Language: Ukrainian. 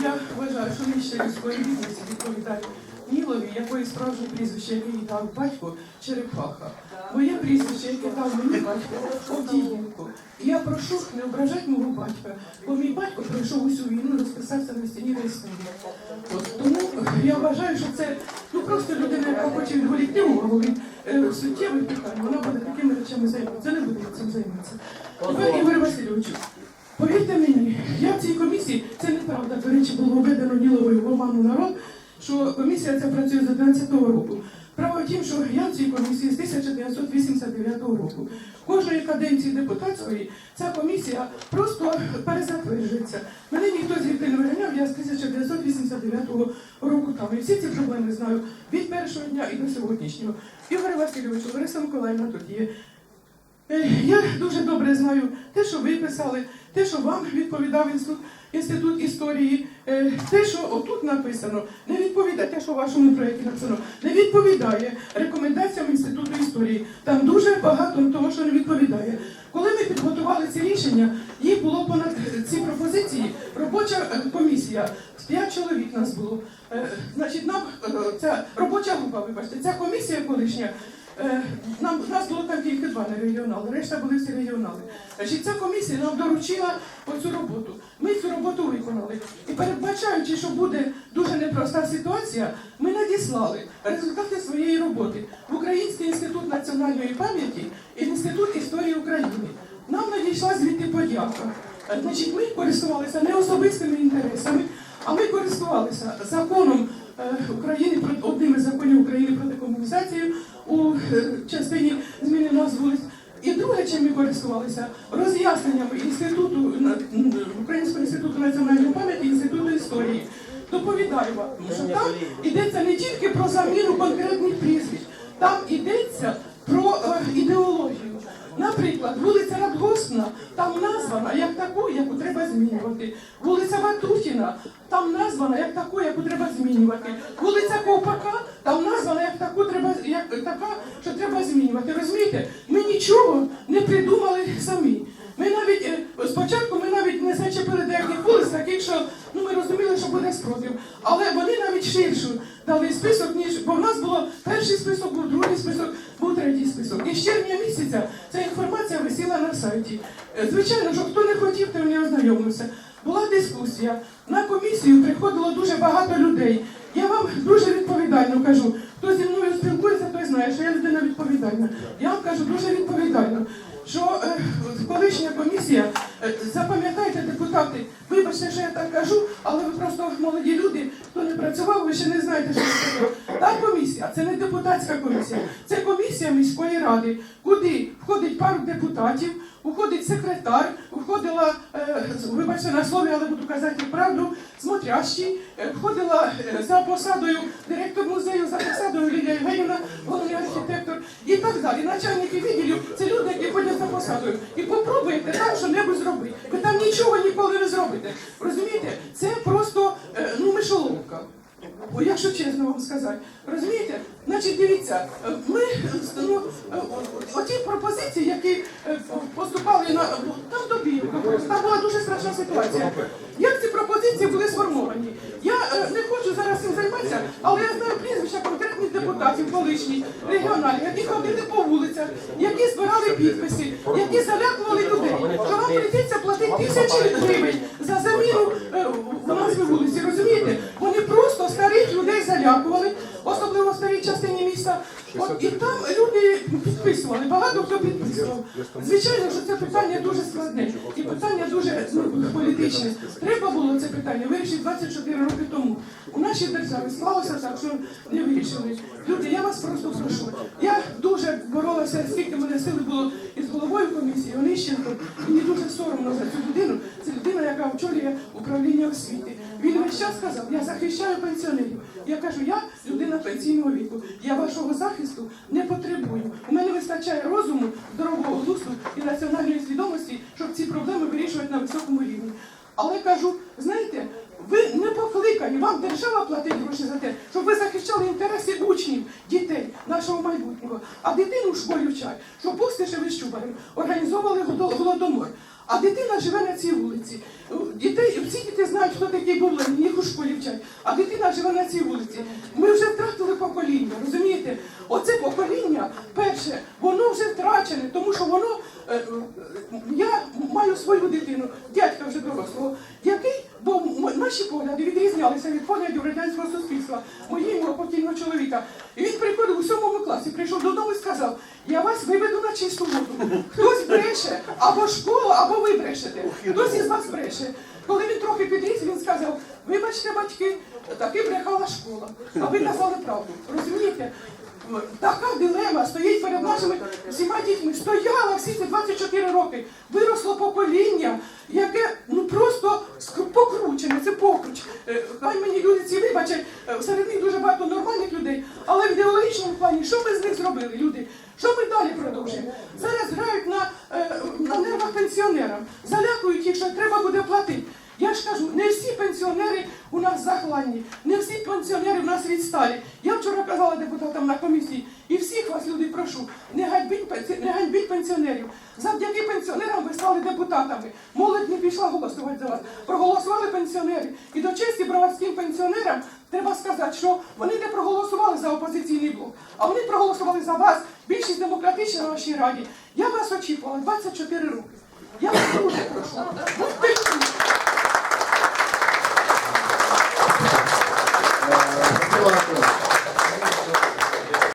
Я вважаю, що нижче людської гідності відповідає Нілові, якої справжнє прізвище, їй дав батько Черепаха. Моє прізвище, яке дав мені батько Овдієнко. І я прошу не ображати мого батька, бо мій батько пройшов усю війну, розписався на стіні. От тому я вважаю, що це ну просто людина, яка хоче відволікти увагу від е, суттєвих питань, вона буде такими речами займатися. Це не буде цим займатися. Ігор Васильовичу, повірте мені, я в цій комісії, це неправда, до речі, було введено Ніловою в оману народ, що комісія ця працює з 11-го року. Право тім, що я в цій комісії з 1989 року. Кожної каденції депутатської ця комісія просто перезатверджується. Мене ніхто звідти не виганяв, я з 1989 року там. І всі ці проблеми знаю від першого дня і до сьогоднішнього. Ігор Васильович, Лариса Миколаївна тут є. Е, Я дуже добре знаю те, що ви писали, те, що вам відповідав інститут, інститут історії, е, те, що отут написано, не відповідає, те, що в вашому проєкті написано, не відповідає рекомендаціям інституту історії. Там дуже багато того, що не відповідає. Коли ми підготували ці рішення, їх було понад ці пропозиції. Робоча е, комісія п'ять чоловік нас було. Значить, нам ця робоча група, вибачте, ця комісія колишня. Е, Нам нас було там тільки два не регіонали, решта були всі регіонали. Значить, ця комісія нам доручила оцю роботу. Ми цю роботу виконали. І передбачаючи, що буде дуже непроста ситуація, ми надіслали результати своєї роботи в Український інститут національної пам'яті і в Інститут історії України. Нам надійшла звідти подяка. Значить, ми користувалися не особистими інтересами, а ми користувалися законом е, України одним із законів України про декомунізацію у е, частині зміни назв вулиць. І друге, чим ми користувалися, роз'ясненнями інституту Українського інституту національної пам'яті, інституту історії. Доповідаю вам, що там йдеться не тільки про заміну конкретних прізвищ, там йдеться про е, ідеологію. Наприклад, вулиця Радгосна там названа як таку, яку треба змінювати. Вулиця Ватутіна там названа як таку, яку треба змінювати. Вулиця Ковпака там названа як таку, треба як така, що треба змінювати. Розумієте? Ми нічого не придумали самі. Ми навіть е, спочатку ми навіть не зачепили деяких вулиць, таких, що ну ми розуміли, що буде спротив. Але вони навіть ширшу дали список, ніж бо в нас було перший список, був другий список, був список. І з червня місяця ця інформація висіла на сайті. Е, Звичайно, що хто не хотів, той не ознайомився. Була дискусія. На комісію приходило дуже багато людей. Я вам дуже відповідально кажу. Хто зі мною спілкується, той знає, що я людина відповідальна. Я вам кажу дуже відповідально, що е, колишня комісія, е, запам'ятайте, депутати, але ви просто молоді люди, хто не працював, ви ще не знаєте, що це таке. Та комісія, це не депутатська комісія, це комісія міської ради, куди входить пару депутатів, входить секретар, входила, е, вибачте на слові, але буду казати правду, смотрящий, е, входила е, за посадою директор музею, за посадою Лілія Євгенівна, головний архітектор і так далі. Начальники відділів це люди, які ходять за посадою. І попробуйте там що-небудь зробити. Ви там нічого ніколи не зробите. Розумієте? Це просто е, ну мишоловка. О, якщо чесно вам сказати, розумієте? Значить, дивіться, е, ми ну, е, оті пропозиції, які е, поступали на там тобі, там була дуже страшна ситуація. Як ці пропозиції були сформовані? Я е, не хочу зараз цим займатися, але я знаю прізвища конкретних депутатів, колишніх, регіональних, які ходили по вулицях, які збирали підписи, які залякували людей, що вам прийдеться платити тисячі гривень за заміну е, в назві вулиці. Розумієте? Вони просто старих людей залякували, особливо в старій частині міста. От і там люди підписували, багато хто підписував. Звичайно, що це питання дуже складне. І питання дуже ну, політичне. Треба було це питання вирішити 24 роки тому. Нашій державі склалося так, що не вирішили. Люди, я вас просто прошу. Я дуже боролася, скільки мене сили було із головою комісії, Онищенком. Мені дуже соромно за цю людину. Це людина, яка очолює управління освіти. Він весь час сказав, я захищаю пенсіонерів. Я кажу, я людина пенсійного віку. Я вашого захисту не потребую. У мене вистачає розуму, здорового глузду і національної свідомості, щоб ці проблеми вирішувати на високому рівні. Але кажу, знаєте, ви не покликані, вам держава платить гроші за те, щоб ви захищали інтереси учнів, дітей, нашого майбутнього. А дитину в школі вчать, що Пустишеві з організовували голо- голодомор. А дитина живе на цій вулиці. Дітей, всі діти знають, хто такий був Ленін, їх у школі вчать. А дитина живе на цій вулиці. Ми вже втратили покоління, розумієте? Оце покоління, перше, воно вже втрачене, тому що воно. е, е, Я маю свою дитину, дядька вже дорослого, який, бо наші погляди відрізнялися від поглядів радянського суспільства, моєго покійного чоловіка. І він приходив у сьомому класі, прийшов додому і сказав: я вас виведу на чисту воду. Хтось бреше, або школа, або ви брешете. Хтось із вас бреше. Коли він трохи підріс, він сказав: вибачте, батьки, таки брехала школа. А ви казали правду. Розумієте? Така дилема стоїть перед нашими всіма дітьми. Стояла всі ці 24 роки. Виросло покоління, яке ну просто покручене, це покруч. Е, Хай мені люди ці вибачать, е, серед них дуже багато нормальних людей, але в ідеологічному плані, що ми з них зробили, люди? Що ми далі продовжуємо? Зараз грають на, е, на нервах пенсіонерам, залякують їх, що треба буде платити. Я ж кажу, не пенсіонери у нас захланні, не всі пенсіонери у нас відсталі. Я вчора казала депутатам на комісії, і всіх вас, люди, прошу, не ганьбіть, не ганьбіть пенсіонерів. Завдяки пенсіонерам ви стали депутатами. Молодь не пішла голосувати за вас. Проголосували пенсіонери. І до честі броварським пенсіонерам треба сказати, що вони не проголосували за опозиційний блок, а вони проголосували за вас. Більшість демократична на вашій раді. Я вас очікувала 24 роки. Я вас дуже прошу. 네, 수고하셨습니다.